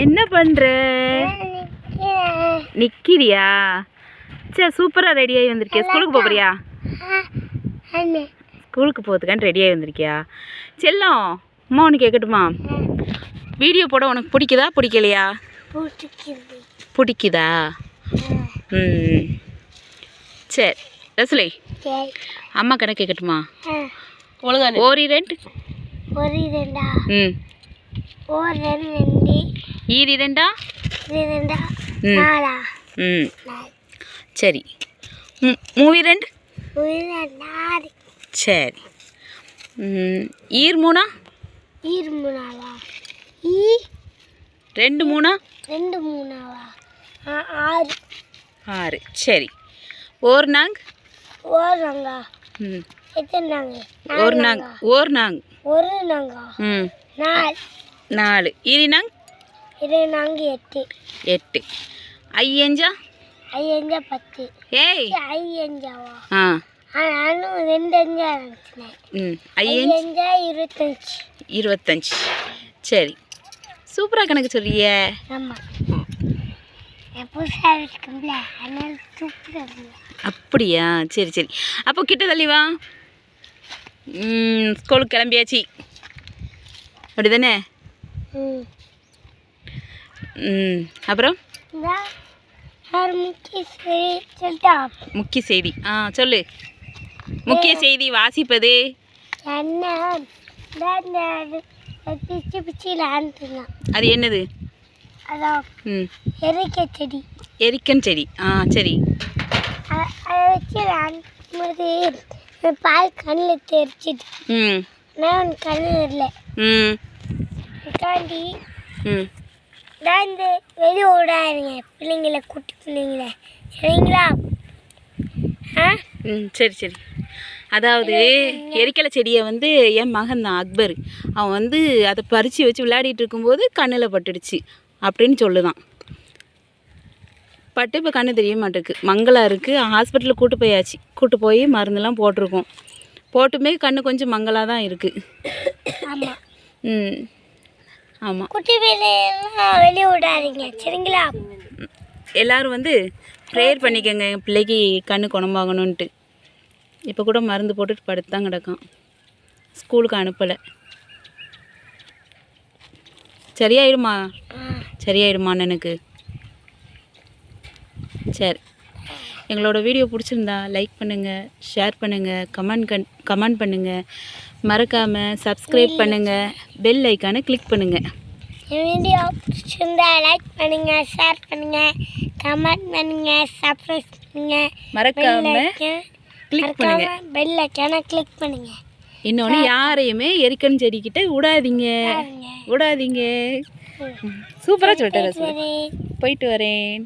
என்ன பண்ற? நிக்கிறியா? சரி சூப்பராக ரெடியாகி வந்திருக்கியா? ஸ்கூலுக்கு போறியா ஸ்கூலுக்கு போகிறதுக்கான ரெடியாகி வந்திருக்கியா? செல்லம் அம்மா ஒன்று கேட்கட்டுமா வீடியோ போட உனக்கு பிடிக்குதா பிடிக்கலையா? பிடிக்குதா. ம். சரி ரசுலை அம்மா கணக்கு கேட்கட்டுமா ஓரி ரெண்டு ஒரு ரெண்டா ம். ஒரு ரெண்டு. ஈரி ரெண்டா? இது ரெண்டா? ம். நாலா? ம். சரி. மூவி ரெண்டு? சரி. ஈர் மூணா? ஈர் மூணாவா? ஈ? ரெண்டு மூணா? ரெண்டு மூணாவா? ஆறு. ஆறு. சரி. ஓர் நாங் ஓடுறாங்க ம். எத்தனை நாங்க? ஓர் நாங் ஓர் நாங் ஒரு நாங்க? ம். நாலு. நாலு. ஈரி நாங் இரு நாங்க எட்டு. எட்டு. ஐயஞ்சா? ஐயஞ்சா பத்து. ஏய். ஐயஞ்சாவா? ஆ. நானும் ரெண்டு அஞ்சா ம் ஐயஞ்சு இருபத்தஞ்சு. இருபத்தஞ்சு. சரி. சூப்பராக கணக்கு சொல்றியே. ஆமாம் புதுசாக இருக்கும்ல அதனால சூப்பராக இருக்குல்ல அப்படியா? சரி சரி. அப்போ கிட்ட தள்ளி வா. ம், ஸ்கூலுக்கு கிளம்பியாச்சு. அப்படி தானே அப்புறம்? முக்கிய சரி சொல்லிட்டா முக்கிய செய்தி. ஆ சொல்லு. முக்கிய செய்தி வாசிப்பது. அது என்னது? செடி. எரிக்கன் செடி. ஆ சரி. பால் கண்ணில் தெரிச்சிட்டு ம். நான் கண்ணில் இல்லை. ம். தான் இந்த வெளியே விடாதீங்க பிள்ளைங்கள குட்டி பிள்ளைங்கள. சரிங்களா? ஆ? ம் சரி சரி. அதாவது எரிக்கலை செடியை வந்து என் மகன் தான் அக்பர். அவன் வந்து அதை பறித்து வச்சு விளையாடிட்டு இருக்கும்போது கண்ணில் பட்டுடுச்சு அப்படின்னு சொல்லுதான். பட்டு இப்போ கண்ணு தெரிய மாட்டேருக்கு மங்கலாக இருக்குது ஹாஸ்பிட்டலுக்கு கூட்டு போயாச்சு. கூட்டு போய் மருந்தெல்லாம் போட்டிருக்கோம். போட்டுமே கண்ணு கொஞ்சம் மங்கலாக தான் இருக்குது ஆமாம் ம். ஆமாம் குட்டி பிள்ளைங்களாம் வெளியே விடாதீங்க சரிங்களா? எல்லாரும் வந்து ப்ரேயர் பண்ணிக்கோங்க என் பிள்ளைக்கு கண்ணு குணமாகணுன்ட்டு இப்போ கூட மருந்து போட்டுட்டு படுத்து தான் கிடக்கான். ஸ்கூலுக்கு அனுப்பலை. சரியாயிடுமா சரியாயிடுமா அண்ணனுக்கு? சரி. எங்களோட வீடியோ பிடிச்சிருந்தா லைக் பண்ணுங்கள் ஷேர் பண்ணுங்கள் கமெண்ட் கன் கமெண்ட் பண்ணுங்கள் மறக்காமல் சப்ஸ்கிரைப் பண்ணுங்கள் பெல் ஐக்கானை கிளிக் பண்ணுங்கள் வீடியோ பிடிச்சிருந்தா லைக் பண்ணுங்க ஷேர் பண்ணுங்க கமெண்ட் பண்ணுங்க சப்ஸ்கிரைப் பண்ணுங்க. மறக்காமல் கிளிக் பண்ணுங்க. பெல் ஐக்கான கிளிக் பண்ணுங்க. இன்னொன்று யாரையுமே எரிக்கன் செடிக்கிட்ட விடாதீங்க. விடாதீங்க. சூப்பராக. சரி போயிட்டு வரேன்.